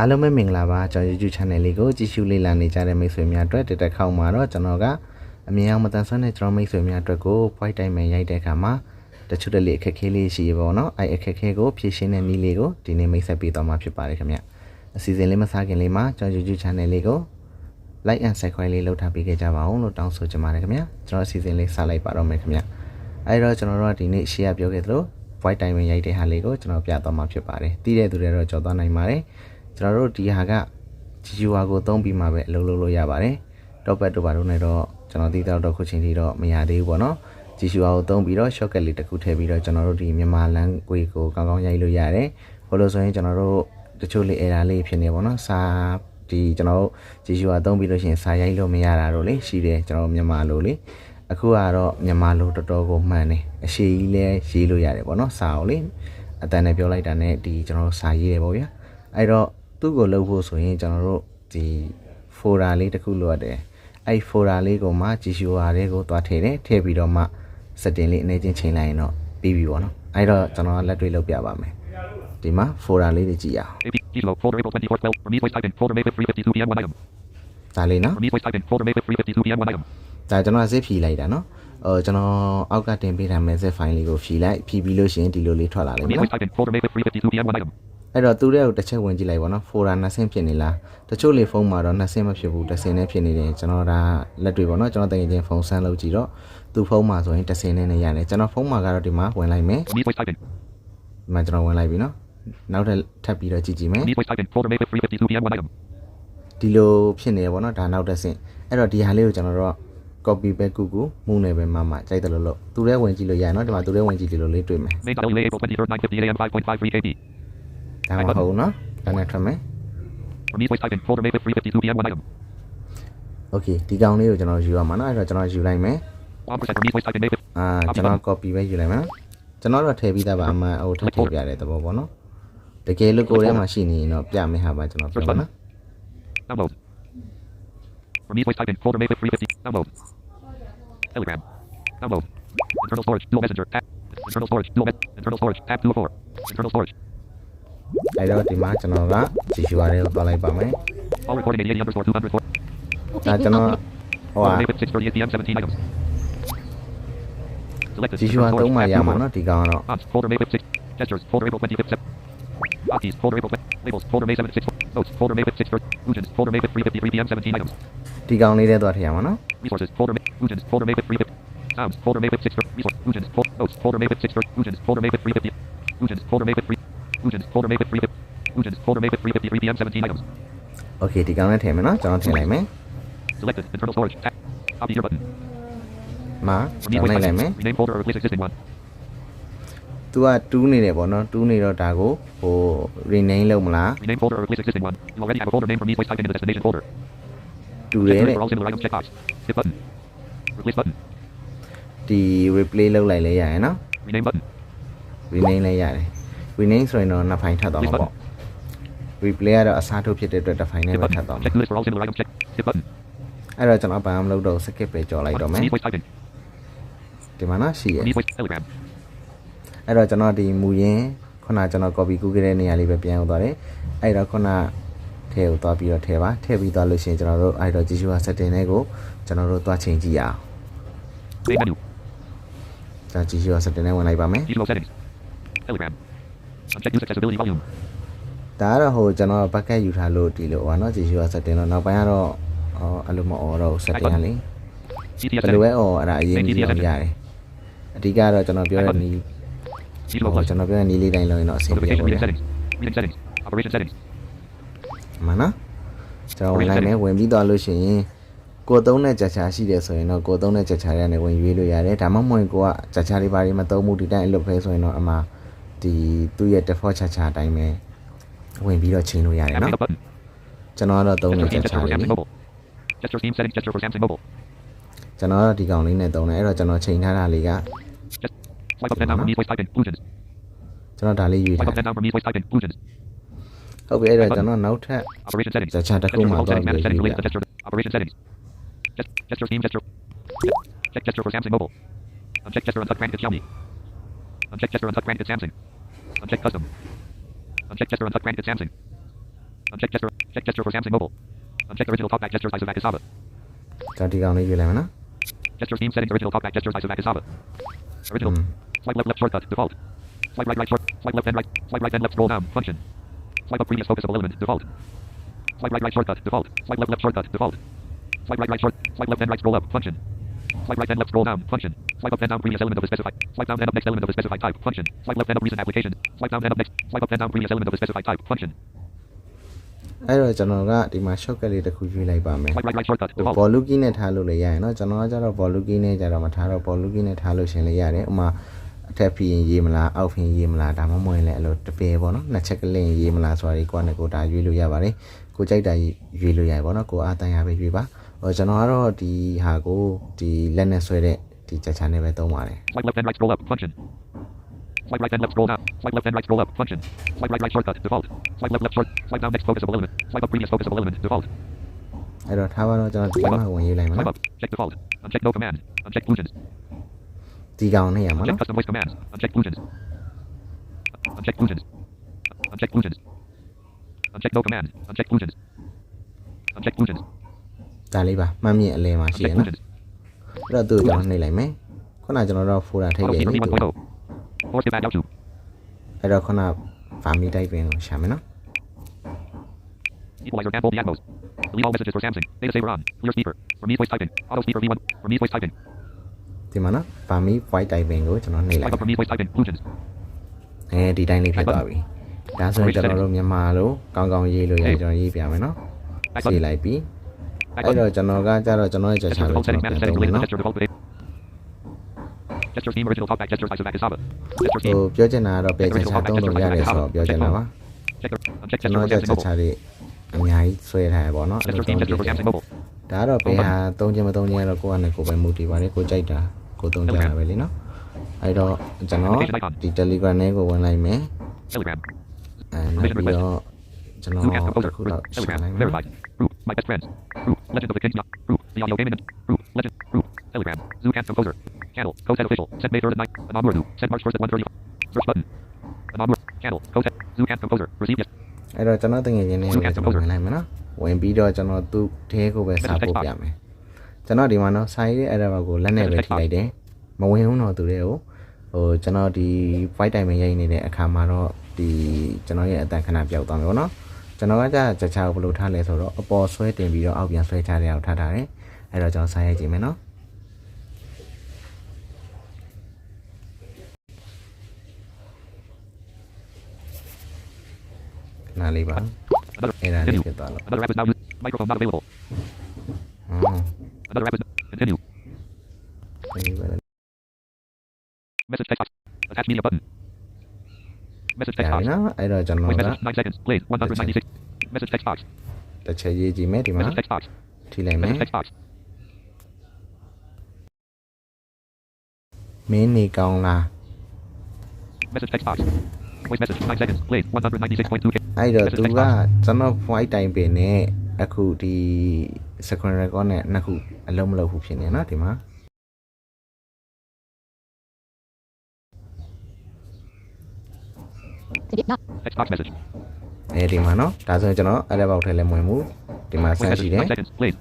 အားလုံးပဲမင်္ဂလာပါကျွန်တော် YouTube channel လေးကိုကြည့်ရှုလေ့လာနေကြတဲ့မိတ်ဆွေများအတွက်တက်တက်ခေါက်မှာတော့ကျွန်တော်ကအမြင်အောင်မတန်ဆွမ်းတဲ့ကျွန်တော်မိတ်ဆွေများအတွက်ကို point time မှာရိုက်တဲ့အခါမှာတချို့တလေအခက်ခဲလေးရှိရပါတော့အဲအခက်ခဲကိုဖြေရှင်းတဲ့နည်းလေးကိုဒီနေ့မိတ်ဆက်ပေးသွားမှာဖြစ်ပါတယ်ခင်ဗျအစီအစဉ်လေးမစခင်လေးမှာကျွန်တော် YouTube channel လေးကို like and subscribe လေးလုပ်ထားပေးခဲ့ကြပါအောင်လို့တောင်းဆိုချင်ပါတယ်ခင်ဗျကျွန်တော်အစီအစဉ်လေးစလိုက်ပါတော့မယ်ခင်ဗျအဲတော့ကျွန်တော်တို့ကဒီနေ့ share ပြောခဲ့သလို white time မှာရိုက်တဲ့ဟာလေးကိုကျွန်တော်ပြသွားမှာဖြစ်ပါတယ်တည်တဲ့သူတွေတော့ကြော်သွားနိုင်ပါတယ် ကျွန်တော်တို့ဒီဟာက GUR ကိုသုံးပြီးမှပဲအလုပ်လုပ်လို့ရပါတယ်တော့ပတ်တို့ပါတို့နဲ့တော့ကျွန်တော်သိတော့တော့ခုချိန်ထိတော့မရသေးဘူးပေါ့နော် GUR ကိုသုံးပြီးတော့ shortcut လေးတစ်ခုထည့်ပြီးတော့ကျွန်တော်တို့ဒီမြန်မာလမ်းကွေကိုကောင်းကောင်းရိုက်လို့ရတယ်ဟိုလိုဆိုရင်ကျွန်တော်တို့တချို့လေး error လေးဖြစ်နေပေါ့နော်စာဒီကျွန်တော်တို့ GUR သုံးပြီးလို့ရှိရင်စာရိုက်လို့မရတာတော့လေရှိတယ်ကျွန်တော်တို့မြန်မာလိုလေအခုကတော့မြန်မာလိုတော်တော်ကိုမှန်တယ်အရှိကြီးလဲရေးလို့ရတယ်ပေါ့နော်စာအောင်လေအတန်နဲ့ပြောလိုက်တာနဲ့ဒီကျွန်တော်တို့စာရေးတယ်ပေါ့ဗျာအဲ့တော့ သူ့ကိုလုပ်ဖို့ဆိုရင်ကျွန်တော်တို့ဒီ folder လေးတစ်ခုလိုရတယ်အဲ့ folder လေးကိုမှ GUR လေးကိုတွားထည့်တယ်ထည့်ပြီးတော့မှ setting လေးအနေချင်းချိန်လိုက်ရင်တော့ပြီးပြီပေါ့နော်အဲ့တော့ကျွန်တော်ကလက်တွေ့လုပ်ပြပါမယ်ဒီမှာ folder လေးတွေကြည့်ရအောင် AP Kilo folder April 24 12 Burmese voice typing folder Mavis 352 PM 1 item ဒါလေးနော် Burmese voice typing folder Mavis 352 PM 1 item ဒါကျွန်တော် zip ဖြီလိုက်တာနော်အော်ကျွန်တော်အောက်ကတင်ပေးထားမယ့် zip file လေးကိုဖြီလိုက်ဖြီပြီးလို့ရှိရင်ဒီလိုလေးထွက်လာလိမ့်မယ် Burmese နော် voice typing folder Mavis 352 PM 1 item အဲ့တော့သူတဲ့ကိုတစ်ချက်ဝင်ကြည့်လိုက်ပါနော် folder နှစ်ဆင့်ဖြစ်နေလားတချို့လေဖုန်းမှာတော့နှစ်ဆင့်မဖြစ်ဘူးတစ်ဆင့်နဲ့ဖြစ်နေတယ်ကျွန်တော်ဒါလက်တွေ့ပေါ့နော်ကျွန်တော်တကယ်ချင်းဖုန်းဆန်းလုပ်ကြည့်တော့သူဖုန်းမှာဆိုရင်တစ်ဆင့်နဲ့နေရတယ်ကျွန်တော်ဖုန်းမှာကတော့ဒီမှာဝင်လိုက်မယ် Burmese voice typing ဒီမှာကျွန်တော်ဝင်လိုက်ပြီနော်နောက်ထပ်ထပ်ပြီးတော့ကြည့်ကြည့်မယ် Burmese voice typing folder Mavis 352 PM 1 item ဒီလိုဖြစ်နေရပေါ့နော်ဒါနောက်တစ်ဆင့်အဲ့တော့ဒီဟာလေးကိုကျွန်တော်တို့ copy ပဲကူကူမှုနဲ့ပဲမှမှကြိုက်တယ်လို့လို့သူတဲ့ဝင်ကြည့်လို့ရတယ်နော်ဒီမှာသူတဲ့ဝင်ကြည့်လို့လေးတွေ့မယ် ဒါမှမဟုတ်ဘူးနော်ဒါနဲ့ထွက်မယ် Burmese voice typing folder Mavis 352 PM 1 item okay ဒီကောင်လေးကိုကျွန်တော်ယူရမှာနော်အဲ့တော့ကျွန်တော်ယူလိုက်မယ်1% Burmese voice typing Mavis အာကျွန်တော် copy ပဲယူလိုက်မယ်နော်ကျွန်တော်တော့ထည့်ပြီးသားပါအမှန်ဟိုထပ်ထည့်ပြတဲ့သဘောပေါ့နော်တကယ်လို့ကိုယ်ထဲမှာရှိနေရင်တော့ပြမယ်ဟာပါကျွန်တော်ပြောပါနော် download Burmese voice typing folder Mavis 350 download Telegram download internal storage dual messenger tab internal storage dual mes- internal storage tab 2 of 4 internal storage အဲ့တော့ဒီမှာကျွန်တော်ကကြည့်ရှုရတဲ့ကိုသွားလိုက်ပါမယ် all recording 80 underscore 204 ဒါကျွန်တော်ဟိုဟာ Folder Mavis 6:38 PM 17 items selected ကြည့်ရှုရ internal သုံး storage မှ tab ရ 2 of မှာ 4 နော်ဒီကောင်ကတော့ Fonts, folder Mavis 6. Gestures, folder April 25th. Sep- Hotkeys, folder April 20. Labels, folder May 7 6. Notes, folder Mavis 6. Regions, folder Mavis 353 PM 17 items. ဒီကောင်လေးတဲ့သွားထည့်ရမှာနော် Resources, folder Ma- Regions, folder Mavis 350. Sounds, folder Mavis 6. Resource, Regions, fol- Notes, folder Mavis 6. Regions, folder Mavis 350. Regions, folder Mavis 3. Regions, folder Mavis 350. Regions, folder Mavis 353 PM 17 items. okay ဒီကောင်လေးထည့်မယ်နော်ကျွန်တော်ထည့်လိုက်မယ် Selected, internal storage. Tab. Copy here button. မှာ Rename ကျွန် voice တော်လိုက်လိုက်မယ် typing. Rename folder or replace existing one. तू ကတူးနေတယ်ပေါ့နော်တူးနေတော့ဒါကိုဟို rename လုပ်မလား Rename folder or replace existing one. You already have a folder name for me voice typing in the destination folder. တူတ Check ယ် through တဲ့ for all similar items checkbox. Hit button. Replace button. ဒီ replay လုပ်လိုက်လဲရရင်နော် Rename button. rename လည်းရတယ် rename ဆိုရင်တော့နှစ်ဖိုင်ထပ်သွားမှာပေါ့ replay ကတော့အစားထိုးဖြစ်တဲ့အတွက်တစ်ဖိုင်နဲ့ Hit ပဲ button. ထပ်သွားမှာ Check list for all similar items check. Hit button. အဲ့တော့ကျွန်တော်ဘာမှမလုပ်တော့ skip ပဲကြော်လိုက်တော့မယ် Speed voice typing. ဒီမှာနော်ရှိရယ် Speed voice telegram. အဲ့တော့ကျွန်တော်ဒီမူရင်းခုနကျွန်တော် copy ကူးခဲ့တဲ့နေရာလေးပဲပြန်ရောက်သွားတယ်အဲ့တော့ခုနထဲကိုသွားပြီးတော့ထဲပါထဲပြီးသွားလို့ရှိရင်ကျွန်တော်တို့အဲ့တော့ Jisoo setting တွေကိုကျွန်တော်တို့သွားချိန်ကြည့်ရအောင် Main menu. ဒါ Jisoo setting နဲ့ဝင်လိုက်ပါမယ် Kilo settings. Telegram. Uncheck use accessibility volume. ဒါကတော့ဟိုကျွန်တော်ဘက်ကယူထားလို့ဒီလိုပါเนาะ Jisoo setting တော့နောက်ပိုင်းကတော့အော်အဲ့လိုမအော်တော့ setting ကလေ CTS ဘယ်လိုပဲ settings. အော်အဲ့ဒါအရင်ကြီးတော့ရတယ်အဓိကတော့ကျွန်တော်ပြောတဲ့နီး Kilo ဟို plus. ကျွန်တော်ပြောတဲ့နီးလေးတိုင်းလုံးရင်တော့အဆင်ပြေ Notification ပါ reading ဘူး settings. Reading settings. Operation settings. မှန်နော်ကျွန်တော်ဝင်လိုက်မယ်ဝင်ပြီးသွားလို့ရှိရင်ကိုယ်သုံးတဲ့ကြာချာရှိတယ်ဆိုရင်တော့ကိုယ်သုံးတဲ့ကြာချာတွေကနေဝင်ရွေးလို့ရတယ်ဒါမှမဟုတ်ကိုကကြာချာတွေဘာတွေမသုံးဘူးဒီတိုင်းအလုပ်ပဲဆိုရင်တော့အမှ ဒီသူ့ရဲ့ default ချာချာအတိုင်းပဲဝင်ပြီးတော့ချိန်လို့ရတယ် Activate နော် the button. ကျွန်တော်ကတော့သုံး Gesture တဲ့ scheme ကြာချာ gesture for တွေ Samsung Mobile. Gesture scheme settings gesture for Samsung Mobile. ကျွန်တော်ကတော့ဒီကောင်လေးနဲ့သုံးတယ်အဲ့တော့ကျွန်တော်ချိန်ထားတာလေးက Just swipe up and down for me voice typing. Bluetooth. ကျွန်တော်ဒါလေးရွေး Swipe ထား up and down for me voice typing. Bluetooth. ဟုတ်ပြီအဲ့တော့ကျွန်တော်နောက်ထပ် Operation settings. ကြာချာတစ်ခု Gesture မှ for home တော့ settings. Manage ရွေး settings. လို့ Relate the gesture. Operation settings. Gest- Gesture scheme gesture. Check gesture for Samsung Mobile. Uncheck gesture untuck granted Xiaomi. Uncheck gesture untuck granted Samsung. Uncheck custom. Uncheck gesture untuck granted Samsung. Uncheck gesture. Check gesture for Samsung Mobile. Uncheck original talkback gestures by Savakasava. চারটি গানে গেলাম না Gesture scheme settings original talkback gestures by Savakasava. Original. Hmm. Swipe left left shortcut default. Swipe right right short. Swipe left then right. Swipe right then left scroll down function. Swipe up previous focusable element default. Swipe right right shortcut default. Swipe left left shortcut default. Swipe right right short. Swipe left then right scroll up function. Swipe right and left scroll down function. Swipe up and down previous element of a specified. Swipe down and up next element of a specified type function. Swipe left and up recent application. Swipe down and up next. Swipe up and down previous element of a specified type function. အဲ့တော့ကျွန်တော်ကဒီမှာ shortcut လေးတစ်ခုရွေးလိုက်ပါမယ် Swipe right right shortcut default. ဘောလူကီနဲ့ထားလို့လည်းရရင်เนาะကျွန်တော်ကကျတော့ဘောလူကီနဲ့ကြတော့မထားတော့ဘောလူကီနဲ့ထားလို့ရှင်လည်းရတယ်ဥမာအထက်ဖြစ်ရင်ရေးမလားအောက်ဖြစ်ရင်ရေးမလားဒါမှမဟုတ်ရင်လည်းအဲ့လိုတပယ်ပေါ့နော်နှစ်ချက်ကလင်းရေးမလားဆိုတာဒီကိုကနဲ့ကိုဒါရွေးလို့ရပါတယ်ကိုကြိုက်တာရွေးလို့ရတယ်ပေါ့နော်ကိုအားတန်ရပဲရွေးပါဟို ကျွန်တော်ကတော့ဒီဟာကိုဒီလက်နဲ့ဆွဲတဲ့ဒီချက်ချာနဲ့ပဲသုံးပါတယ် Swipe left and right scroll up function. Swipe right and left scroll down. Swipe left and right scroll up function. Swipe right right shortcut default. Swipe left left short. Swipe down next focusable element. Swipe up previous focusable element default. အဲ့တော့ထားပါတော့ကျွန်တော်ဒီမှာဝင်ရေးလိုက်မယ် Swipe နော် up. Check default. Uncheck no command. Uncheck inclusions. ဒီကောင်နဲ့ရမှာ Uncheck နော် custom voice commands. Uncheck inclusions. Uncheck inclusions. Uncheck inclusions. Uncheck no command. Uncheck inclusions. Uncheck inclusions. ဒါလေးပါမှတ်မြင့်အလဲမှာရှိရ Uncheck နော် inclusions. အဲ့တော့သူ့ကိုကျွန်တော်နှိပ်လိုက်မယ်ခုနကကျွန်တော်တို့ဖိုးတာထိပ် Auto ရ speakerနေသူ V1.0. Force command out to. အဲ့တော့ခုနဖာမီတိုက်ပင်ကိုရှာမယ်နော် Equalizer and Dolby Atmos. Delete all messages for Samsung. Data saver on. Clear speaker. Remove voice typing. Auto speaker V1. Remove voice typing. ဒီမှာနော်ဖာမီ white တိုက်ပင်ကိုကျွန်တော်နှိပ်လိုက် Swipe up. Remove voice typing. Inclusions. အဲဒီတိုင်းလေးဖြစ်သွားပြီဒါဆိုရင်ကျွန်တော်တို့မြန်မာလိုကောင်းကောင်းရေးလို့ရကျွန်တော်ရေးပြမယ်နော် Back ရေး button. လိုက်ပြီ Back အဲ့ button. တော့ကျွန်တော်ကကြတော့ကျွန်တော်ရဲ့ချက်ချာ Gesture ကို default ကျွန် setting. တော်ပြန် Manage setting. သုံးမယ် Deleted နော် gesture default with a- Gesture scheme original talkback gestures Isaac Isaba. Gesture ဟို scheme. ပြောချင်တာကတော့ပဲချက်ချာသုံးလို့ရတယ်ဆိုတော့ပြောချင်တာပါ Check the uncheck ကျွန် gesture တော် for ချက် Samsung ချာ Mobile. တွေအများကြီးဆွဲထားရပါတော့အဲ့ Gesture လို scheme သုံး gesture for ကြည့် Samsung Mobile. ဒါကတော့ဘယ်ဟာသုံးခြင်းမသုံးခြင်းကတော့ကိုယ့်အနေကိုယ်ပဲမူတည်ပါတယ်ကိုကြိုက်တာကိုသုံးကြတာပဲလीနော်အဲ့တော့ကျွန်တော်ဒီ Telegram နဲ့ကိုဝင်လိုက်မယ် Telegram. အဲနောက်ပြီးတော့ကျွန်တော် Zoom app composer. တစ်ခု Group. တော့ရှာ Telegram. လိုက်မယ် Verified. Group. My best friends. Group. Legend of the King. Group. The audio game in Group. Legend. Group. Telegram. Zoom app composer. Channel. Code Urdu. Sent May 3rd at night. Anam Urdu. Sent March 1st at 1:30. Search button. Anam Urdu. Channel. Code Zoom app composer. Receive yes. အဲ့တော့ကျွန်တော်တငယ်ချင်းနဲ့ကျွန်တော်ဝင်လိုက်မယ်နော်ဝင်ပြီးတော့ကျွန်တော်သူ့ထဲကိုပဲစာပို့ပြမယ်ကျွန်တော်ဒီမှာနော်စာရေးတဲ့အဲ့ဒါကိုလက်နဲ့ပဲထိလိုက်တယ်မဝင်ဘူးတော့သူတွေကိုဟိုကျွန်တော်ဒီ white time ရိုက်နေတဲ့အခါမှာတော့ဒီကျွန်တော်ရဲ့အတန်ခဏပြောက်သွားမယ်ပေါ့နော် ကျွန်တော်ကကြာချာချာကိုဘယ်လိုထားလဲဆိုတော့အပေါ်ဆွဲတင်ပြီးတော့အောက်ပြန်ဆွဲချတဲ့အောင်ထားထားတယ်အဲ့တော့ကျွန်တော်စာရိုက်ကြည့်မယ်နော်နားလေးပါ Another. အဲ့ဒါလေး Continue. ဖြစ်သွားလို့ Another app is now used. Microphone not available. အော် Another app is continue. ဒီပဲ Message text box. Attach media button. Message ရ text ပြီ box. နော်အဲ့တော့ကျွန်တော် Voice က message 9 seconds. Played 196. Message text box. တစ်ချက်ရေးကြည့်မယ်ဒီမှာ Message text box. ထိလိုက်မယ် Message text box. မင်းနေကောင်းလား Message text box. Voice message 9 seconds. Played 196.2k. အဲ့တော့ Message သူ text က box. ကျွန်တော် white time ပင်နဲ့အခုဒီ screen record နဲ့နှစ်ခုအလုံးမလုံးဘူးဖြစ်နေနော်ဒီမှာ Text box message. အဲဒီမှာနော်ဒါဆိုရင်ကျွန်တော်အဲ့လက်ပေါက်ထဲလည်းမဝင်ဘူးဒီမှာ Voice ဆက် message ရှိတယ်9 seconds. Played.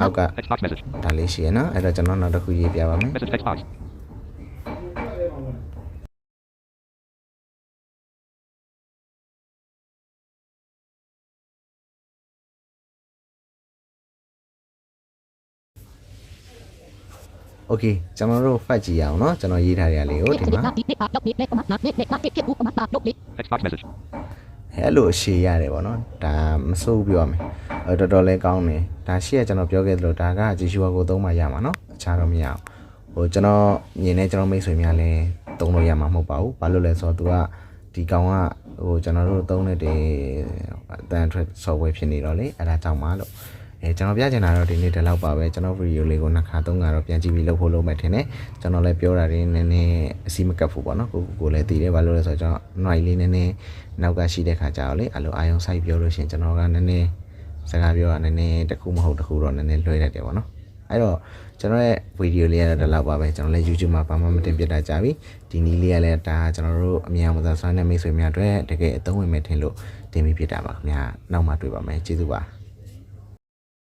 အောက်က Text box message. ဒါလေးရှိရနော်အဲ့တော့ကျွန်တော်နောက်တစ်ခုရေးပြပါမယ် Message text box. Okay ကျွန်တော်တို့ဖတ်ကြည့်ရအောင်နော်ကျွန်တော်ရေးထားတဲ့လေးကိုဒီမှာ Text box message. အဲ့လိုအရှည်ရတယ်ပေါ့နော်ဒါမစိုးပြောရမယ်အဲ့တော်တော်လေးကောင်းတယ်ဒါရှေ့ကကျွန်တော်ပြောခဲ့သလိုဒါကဂျီရှူဝါကိုသုံးမှရမှာနော်အခြားတော့မရအောင်ဟိုကျွန်တော်မြင်နေကျွန်တော်မိတ်ဆွေများလည်းသုံးလို့ရမှာမဟုတ်ပါဘူးဘာလို့လဲဆိုတော့သူကဒီကောင်ကဟိုကျွန်တော်တို့သုံးနေတဲ့တန်ထွက် software ဖြစ်နေတော့လေအဲ့ဒါကြောင့်ပါလို့ အဲကျွန်တော်ပြချင်တာတော့ဒီနေ့ဒီလောက်ပါပဲကျွန်တော်ဗီဒီယိုလေးကိုနှစ်ခါသုံးခါတော့ပြန်ကြည့်ပြီးလုပ်ဖို့လုပ်မယ်ထင်တယ်ကျွန်တော်လည်းပြောတာတွေနည်းနည်းအစီမကပ်ဖို့ပေါ့နော်ကိုကိုလည်းတည်တယ်ဘာလို့လဲဆိုတော့ကျွန်တော် noise လေးနည်းနည်းနောက်ကရှိတဲ့ခါကြတော့လေအဲ့လိုအာယုံဆိုင်ပြောလို့ရှရင်ကျွန်တော်ကနည်းနည်းစကားပြောတာနည်းနည်းတစ်ခုမဟုတ်တစ်ခုတော့နည်းနည်းလွှဲတတ်တယ်ပေါ့နော်အဲ့တော့ကျွန်တော်ရဲ့ဗီဒီယိုလေးကတော့ဒီလောက်ပါပဲကျွန်တော်လည်း YouTube မှာဘာမှမတင်ပြတတ်ကြပြီဒီနည်းလေးကလည်းဒါကျွန်တော်တို့အမြန်မသာဆွမ်းတဲ့မိတ်ဆွေများအတွက်တကယ်အသုံးဝင်မဲ့ထင်လို့တင်ပြီးဖြစ်တာပါခင်ဗျာနောက်မှတွေ့ပါမယ်ကျေးဇူးပါ